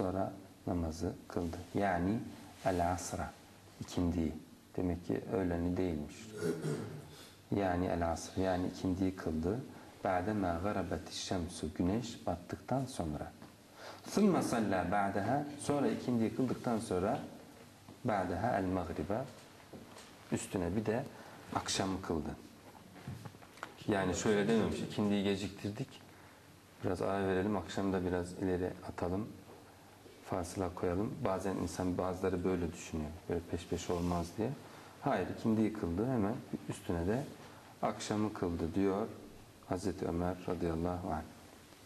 sonra namazı kıldı. Yani el asra ikindiyi. Demek ki öğleni değilmiş. Yani el asr yani ikindiyi kıldı. Ba'de ma garabeti şemsu güneş battıktan sonra. Thumma salla ba'daha sonra ikindiyi kıldıktan sonra ba'daha el magriba üstüne bir de akşamı kıldı. Yani şöyle dememiş, ikindiyi geciktirdik. Biraz ara verelim, akşamda biraz ileri atalım. Fasıla koyalım. Bazen insan bazıları böyle düşünüyor. Böyle peş peşe olmaz diye. Hayır, ikindiyi kıldı hemen üstüne de akşamı kıldı diyor Hazreti Ömer radıyallahu anh.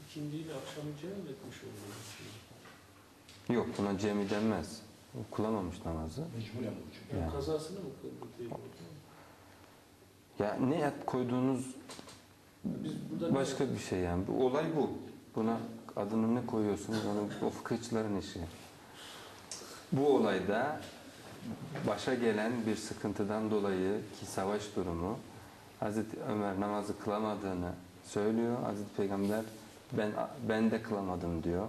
İkindiyle akşamı cem etmiş oluyor. Yok buna cemi denmez. Kılamamış namazı. Mecburen. Yani Yani. Kazasını mı kıldı diye. Ya ne koyduğunuz Biz başka bir şey yani. Olay bu. Buna adını ne koyuyorsunuz? Onu o fıkıhçıların işi. Bu olayda başa gelen bir sıkıntıdan dolayı ki savaş durumu Hazreti Ömer namazı kılamadığını söylüyor. Hazreti Peygamber ben ben de kılamadım diyor.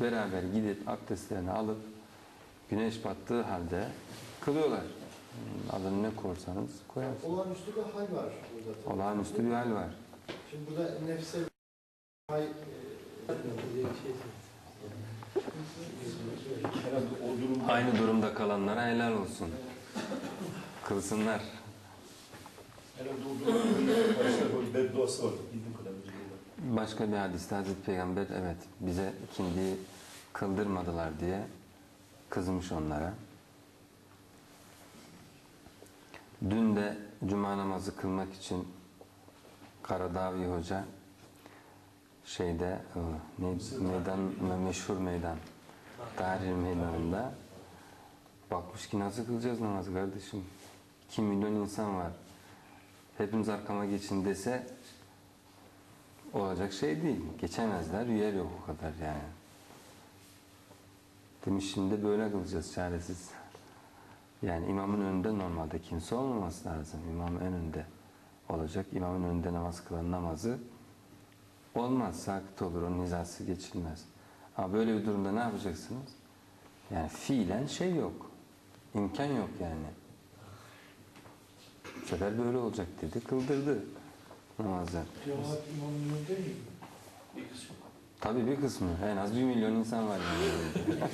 Beraber gidip abdestlerini alıp güneş battığı halde kılıyorlar. Adını ne korsanız koyarsınız. Olağanüstü bir hal var burada. tabii. Olağanüstü bir hal var. Şimdi burada nefse hay e, Herhalde o durumda Aynı durumda kalanlara helal olsun. Kılsınlar. Başka bir hadiste Hazreti Peygamber evet bize ikindiyi kıldırmadılar diye kızmış onlara. Dün de cuma namazı kılmak için Karadavi Hoca şeyde e, ne, meydan meşhur meydan Tahrir meydanında bakmış ki nasıl kılacağız namazı kardeşim 2 milyon insan var hepimiz arkama geçin dese olacak şey değil. Geçemezler. Yer yok o kadar yani. Demiş şimdi böyle kılacağız çaresiz. Yani imamın önünde normalde kimse olmaması lazım. İmam en önde olacak. İmamın önünde namaz kılan namazı olmaz. Sakit olur. Onun hizası geçilmez. Ama böyle bir durumda ne yapacaksınız? Yani fiilen şey yok. İmkan yok yani. Bu sefer böyle olacak dedi. Kıldırdı namazı. Cemaat imamın önünde mi? Bir kısmı. Tabii bir kısmı. En az bir milyon insan var yani.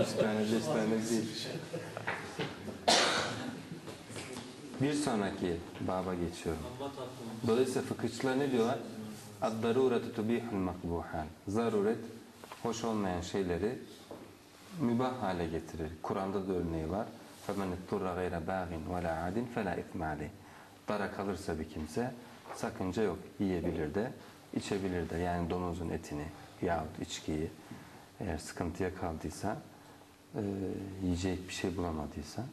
Üç tane, beş tane değil. Bir sonraki baba geçiyorum. Dolayısıyla fıkıhçılar ne diyorlar? Ad-daruretu tubihul makbuhan. Zaruret, hoş olmayan şeyleri mübah hale getirir. Kur'an'da da örneği var. فَمَنِ اِتْطُرَّ غَيْرَ بَاغٍ وَلَا عَادٍ فَلَا اِثْمَ عَلَيْهِ Dara kalırsa bir kimse sakınca yok. Yiyebilir de, içebilir de. Yani domuzun etini yahut içkiyi eğer sıkıntıya kaldıysa, e, yiyecek bir şey bulamadıysa.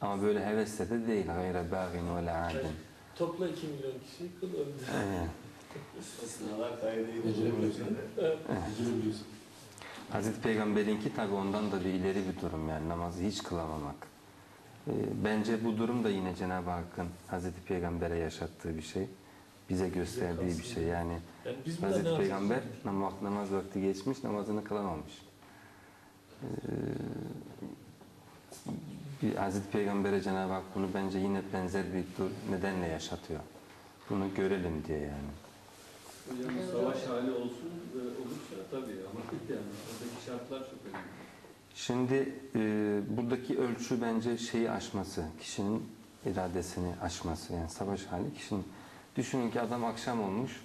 Ama böyle hevesle de değil. غَيْرَ بَاغٍ وَلَا عَادٍ Topla 2 milyon kişi kıl ömrü. Evet. Sınavlar. Hazreti Peygamber'inki tabi ondan da bir ileri bir durum yani namazı hiç kılamamak. Ee, bence bu durum da yine Cenab-ı Hakk'ın Hazreti Peygamber'e yaşattığı bir şey. Bize gösterdiği bir şey yani. Yani biz Hazreti? Peygamber namaz, namaz vakti geçmiş namazını kılamamış. Ee, bir Hazreti Peygamber'e Cenab-ı Hak bunu bence yine benzer bir dur, nedenle yaşatıyor. Bunu görelim diye yani. Hocam savaş hali olsun e, olursa tabii ama yani oradaki şartlar çok önemli. Şimdi e, buradaki ölçü bence şeyi aşması, kişinin iradesini aşması. Yani savaş hali kişinin. Düşünün ki adam akşam olmuş,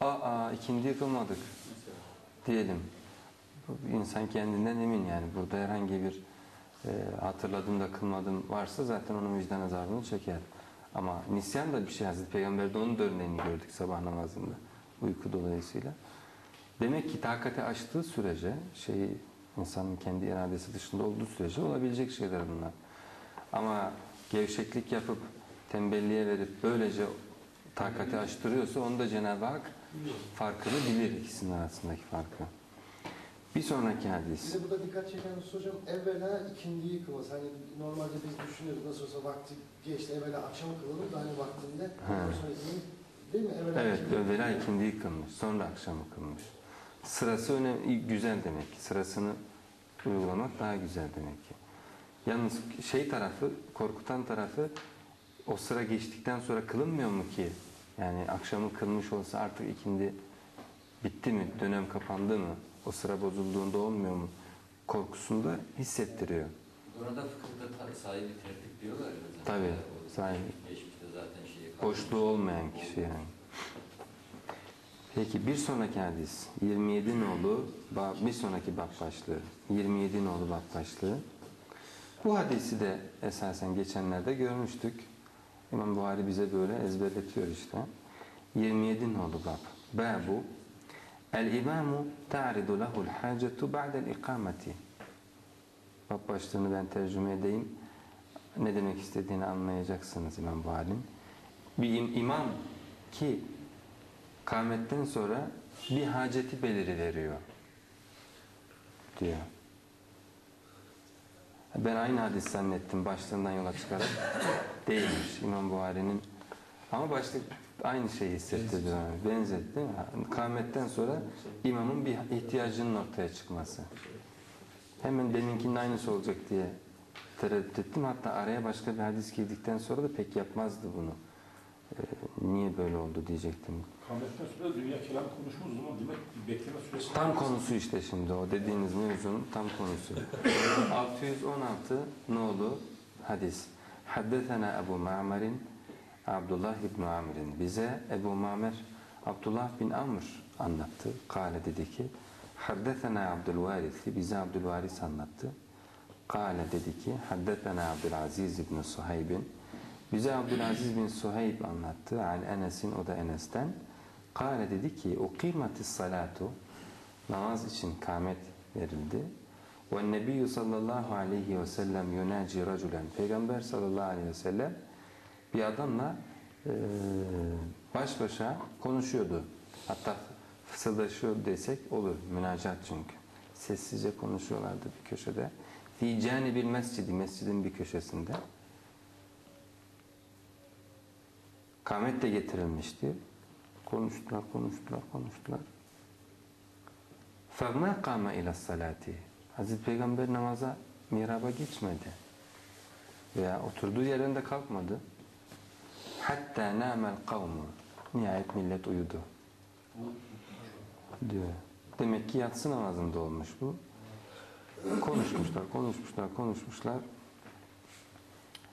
aa ikindi yıkılmadık diyelim. Bu İnsan kendinden emin yani. Burada herhangi bir e, hatırladım da kılmadım varsa zaten onun vicdan azabını çeker. Ama nisyan da bir şey. Hazreti Peygamber'de onun da örneğini gördük sabah namazında. Uyku dolayısıyla. Demek ki takati açtığı sürece şeyi insanın kendi iradesi dışında olduğu sürece olabilecek şeyler bunlar. Ama gevşeklik yapıp tembelliğe verip böylece takati açtırıyorsa onu da Cenab-ı Hak farkını bilir ikisinin arasındaki farkı. Bir sonraki hadis. Bize burada dikkat çeken hocam evvela ikindiyi kılması. Hani normalde biz düşünüyoruz nasıl olsa vakti geçti evvela akşam kılalım da hani vaktinde. Sonra Değil mi? Evvela Evet, ikindi. evvela ikindiyi kılmış, sonra akşamı kılmış. Sırası önemli, güzel demek ki. Sırasını uygulamak daha güzel demek ki. Yalnız şey tarafı, korkutan tarafı o sıra geçtikten sonra kılınmıyor mu ki? Yani akşamı kılmış olsa artık ikindi bitti mi, dönem kapandı mı, o sıra bozulduğunda olmuyor mu korkusunda hissettiriyor. Burada fıkıhta ta- sahibi tertip diyorlar ya. Tabii, sahibi. Geçmişte zaten kalmış. Boşluğu olmayan kişi yani. Peki bir sonraki hadis 27 nolu bir sonraki bab başlığı 27 nolu bab başlığı. Bu hadisi de esasen geçenlerde görmüştük. İmam Buhari bize böyle ezberletiyor işte. 27 nolu bab. Babu El imamu ta'ridu lehu'l hacetu ba'del ikameti. Bab başlığını ben tercüme edeyim. Ne demek istediğini anlayacaksınız İmam Buhari'nin bir im- imam ki kâmetten sonra bir haceti beliri veriyor diyor. Ben aynı hadis zannettim başlığından yola çıkarak. Değilmiş İmam Buhari'nin. Ama başlık aynı şeyi hissettirdi bana. Benzetti değil mi? Kâmetten sonra imamın bir ihtiyacının ortaya çıkması. Hemen benimkinin aynısı olacak diye tereddüt ettim. Hatta araya başka bir hadis girdikten sonra da pek yapmazdı bunu. Ee, niye böyle oldu diyecektim. Kametten sonra dünya kelam konuşmamız zaman demek bekleme süresi Tam konusu işte şimdi o dediğiniz mevzunun tam konusu. 616 nolu hadis. Haddetena Ebu Ma'mer'in Abdullah İbni Amir'in bize Ebu Ma'mer Abdullah bin Amr anlattı. Kale dedi ki Haddetena Abdülvarisi bize Abdülvaris anlattı. Kale dedi ki Haddetena Abdülaziz İbni Suhayb'in bize Abdülaziz bin Suhayb anlattı. An Enes'in o da Enes'ten. Kale dedi ki ukimatis salatu namaz için kâmet verildi. Ve nebiyyü sallallahu aleyhi ve sellem yunaci raculen. Peygamber sallallahu aleyhi ve sellem bir adamla e, baş başa konuşuyordu. Hatta fısıldaşıyor desek olur. Münacat çünkü. Sessizce konuşuyorlardı bir köşede. Fi canibil mescidi. Mescidin bir köşesinde. Kamet de getirilmişti. Konuştular, konuştular, konuştular. فَمَا قَامَ اِلَى الصَّلَاتِ Hazreti Peygamber namaza, mihraba geçmedi. Veya oturduğu yerinde kalkmadı. Hatta namel kavmu. Nihayet millet uyudu. Diyor. Demek ki yatsı namazında olmuş bu. Konuşmuşlar, konuşmuşlar, konuşmuşlar.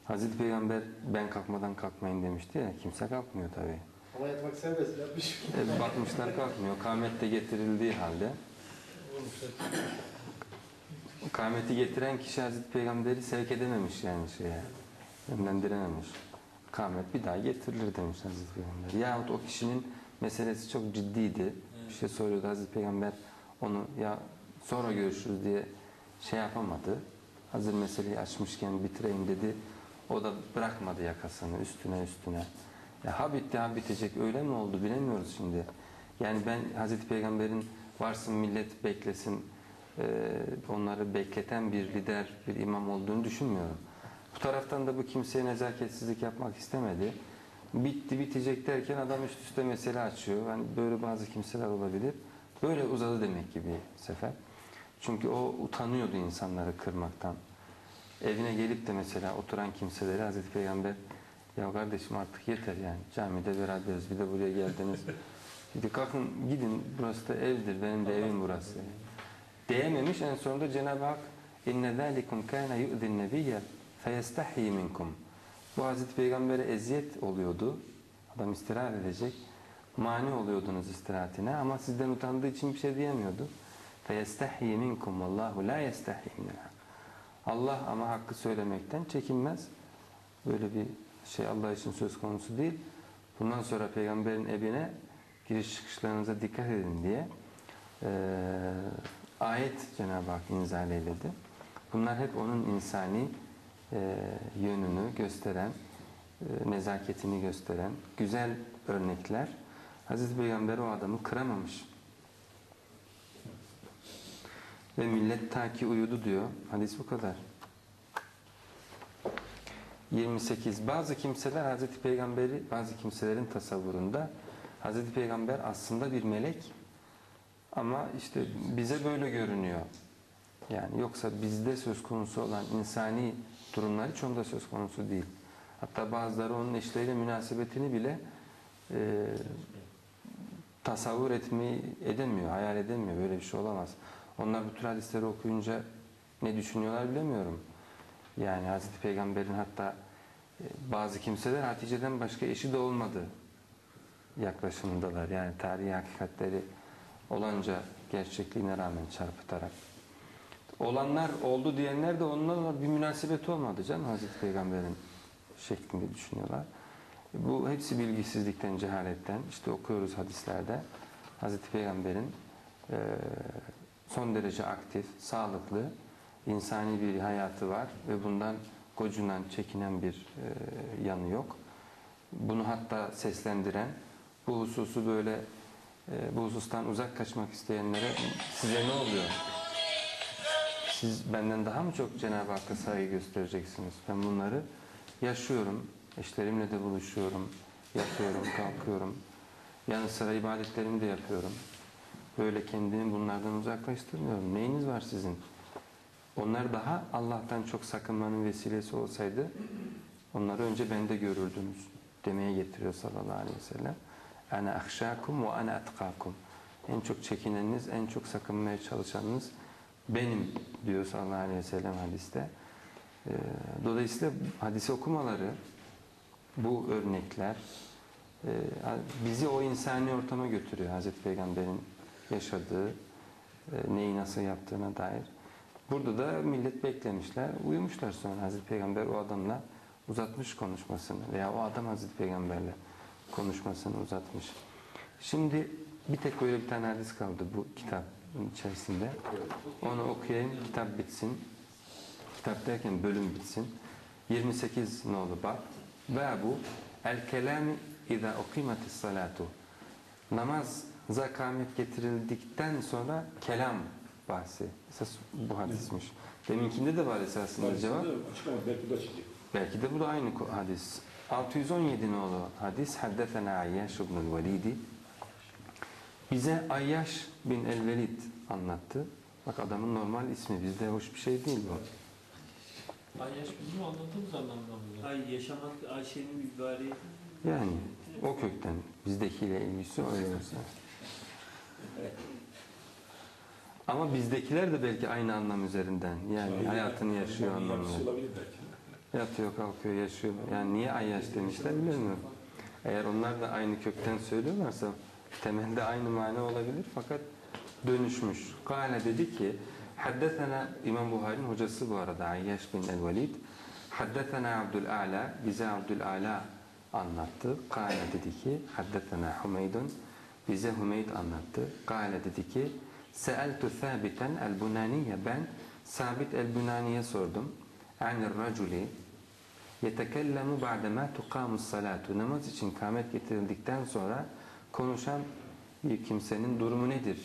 Hazreti Peygamber ben kalkmadan kalkmayın demişti ya. Kimse kalkmıyor tabii. Ama yatmak serbest yapmış. E, bakmışlar kalkmıyor. Kâmet de getirildiği halde. Kâmeti getiren kişi Hazreti Peygamber'i sevk edememiş yani şeye. Yönlendirememiş. Kâmet bir daha getirilir demiş Hazreti Peygamber. Yahut o kişinin meselesi çok ciddiydi. Bir şey soruyordu Hazreti Peygamber onu ya sonra görüşürüz diye şey yapamadı. Hazır meseleyi açmışken bitireyim dedi. O da bırakmadı yakasını üstüne üstüne. Ya ha bitti ha bitecek öyle mi oldu bilemiyoruz şimdi. Yani ben Hazreti Peygamber'in varsın millet beklesin onları bekleten bir lider, bir imam olduğunu düşünmüyorum. Bu taraftan da bu kimseye nezaketsizlik yapmak istemedi. Bitti bitecek derken adam üst üste mesele açıyor. Yani böyle bazı kimseler olabilir. Böyle uzadı demek ki bir sefer. Çünkü o utanıyordu insanları kırmaktan. Evine gelip de mesela oturan kimseleri Hazreti Peygamber ya kardeşim artık yeter yani camide beraberiz bir de buraya geldiniz. Dedi kalkın gidin burası da evdir benim de evim burası. Diyememiş en sonunda Cenab-ı Hak inne zalikum kana yu'zin nebiyye feyestahi minkum. Bu Hazreti Peygamber'e eziyet oluyordu. Adam istirahat edecek. Mani oluyordunuz istirahatine ama sizden utandığı için bir şey diyemiyordu. Minkum vallahu la yestahi minel hak. Allah ama hakkı söylemekten çekinmez. Böyle bir şey Allah için söz konusu değil. Bundan sonra peygamberin evine giriş çıkışlarınıza dikkat edin diye eee, ayet Cenab-ı Hak inzal eyledi. Bunlar hep onun insani eee, yönünü gösteren, eee, nezaketini gösteren güzel örnekler. Hazreti Peygamber o adamı kıramamış. Ve millet ta ki uyudu diyor. Hadis bu kadar. 28. Bazı kimseler Hazreti Peygamber'i, bazı kimselerin tasavvurunda Hazreti Peygamber aslında bir melek Ama işte bize böyle görünüyor. Yani yoksa bizde söz konusu olan insani durumlar hiç onda söz konusu değil. Hatta bazıları onun eşleriyle münasebetini bile e, tasavvur etmeyi edemiyor, hayal edemiyor. Böyle bir şey olamaz. Onlar bu tür hadisleri okuyunca ne düşünüyorlar bilemiyorum. Yani Hazreti Peygamber'in hatta e, bazı kimseler Hatice'den başka eşi de olmadı yaklaşımındalar. Yani tarihi hakikatleri olanca gerçekliğine rağmen çarpıtarak. Olanlar oldu diyenler de onlarla bir münasebet olmadı canım Hazreti Peygamber'in şeklinde düşünüyorlar. Bu hepsi bilgisizlikten, cehaletten. İşte okuyoruz hadislerde. Hazreti Peygamber'in e, son derece aktif, sağlıklı, insani bir hayatı var ve bundan gocunan, çekinen bir e, yanı yok. Bunu hatta seslendiren, bu hususu böyle e, bu husustan uzak kaçmak isteyenlere size ne oluyor? Siz benden daha mı çok Cenab-ı Hakk'a saygı göstereceksiniz? Ben bunları yaşıyorum. Eşlerimle de buluşuyorum. Yapıyorum, kalkıyorum. Yanı sıra ibadetlerimi de yapıyorum. Böyle kendimi bunlardan uzaklaştırmıyorum. Neyiniz var sizin? Onlar daha Allah'tan çok sakınmanın vesilesi olsaydı onları önce bende görürdünüz demeye getiriyor sallallahu aleyhi ve sellem. Ana ahşakum ve ana etkakum. En çok çekineniniz, en çok sakınmaya çalışanınız benim diyor sallallahu aleyhi ve sellem hadiste. Ee, Dolayısıyla hadisi okumaları, bu örnekler e, bizi o insani ortama götürüyor. Hazreti Peygamber'in yaşadığı, e, neyi nasıl yaptığına dair. Burada da millet beklemişler, uyumuşlar sonra Hazreti Peygamber o adamla uzatmış konuşmasını veya o adam Hazreti Peygamberle konuşmasını uzatmış. Şimdi bir tek böyle bir tane hadis kaldı bu kitabın içerisinde. Onu okuyayım, kitap bitsin. Kitap derken bölüm bitsin. 28 nolu bab. Babu el kelami iza ukimatis salatu. Namaz zakamet getirildikten sonra kelam bahsi. Esas bu hadismiş. Deminkinde de var esasında cevap. Açık ama belki de. Belki de bu da aynı hadis. 617 nolu hadis. Haddetena Ayyaş ibn Velidi. Bize Ayyaş bin el-Velid anlattı. Bak adamın normal ismi bizde hoş bir şey değil bu. Ayyaş bizim anlattığımız anlamda mı? Ay yaşamak Ayşe'nin mübarek. Yani o kökten bizdekiyle ilgisi öyle mesela. Ama bizdekiler de belki aynı anlam üzerinden. Yani hayatını yaşıyor anlamında. Yatıyor, kalkıyor, yaşıyor. Yani niye ayyaş demişler bilmiyorum. Eğer onlar da aynı kökten söylüyorlarsa temelde aynı mane olabilir fakat dönüşmüş. Kale dedi ki Haddetena İmam Buhari'nin hocası bu arada Ayyaş bin el-Velid. Haddetena Abdül'Ala bize Abdül'Ala anlattı. Kale dedi ki Haddetena Humeydun bize Humeyd anlattı. Kale dedi ki Seeltu Thabiten el-Bunaniye ben Sabit el-Bunani'ye sordum. Anir raculi yetekellemu ba'dema tuqamus salatu. Namaz için kamet getirildikten sonra konuşan bir kimsenin durumu nedir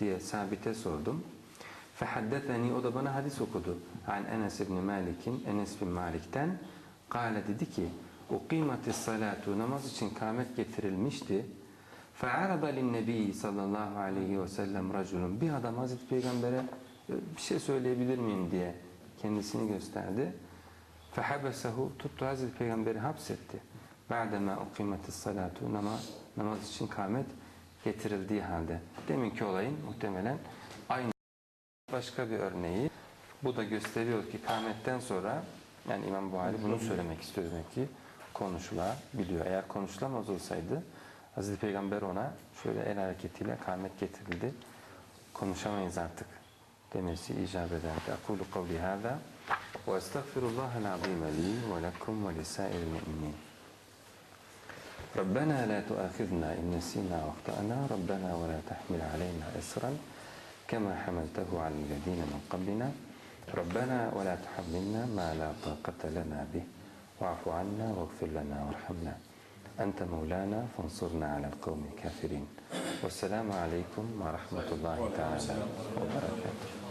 diye sabite sordum. Fehaddeteni o da bana hadis okudu. An Enes ibn Malik'in Enes bin Malik'ten kâle dedi ki uqimatis salatu namaz için kamet getirilmişti. Fe'arada linnebi sallallahu aleyhi ve sellem raculun bir adam Hazreti Peygamber'e "E, bir şey söyleyebilir miyim diye kendisini gösterdi. Fehabesehu tuttu Hazreti Peygamber'i hapsetti. Ba'dema uqimatis salatu namaz, namaz için kamet getirildiği halde. Deminki olayın muhtemelen aynı başka bir örneği. Bu da gösteriyor ki kametten sonra yani İmam Buhari bunu söylemek istiyor demek ki konuşulabiliyor. Eğer konuşulamaz olsaydı Hazreti Peygamber ona şöyle el hareketiyle kamet getirildi. Konuşamayız artık demesi icap ederdi. Akulu kavli hâzâ ve estağfirullahal azîme lî ve lekum ve lisâiril mu'minîn. ربنا لا تؤاخذنا إن نسينا وأخطأنا. ربنا ولا تحمل علينا إصرا كما حملته على الذين من قبلنا. ربنا ولا تحملنا ما لا طاقة لنا به. واعف عنا واغفر لنا وارحمنا. أنت مولانا فانصرنا على القوم الكافرين. والسلام عليكم ورحمة الله تعالى وبركاته.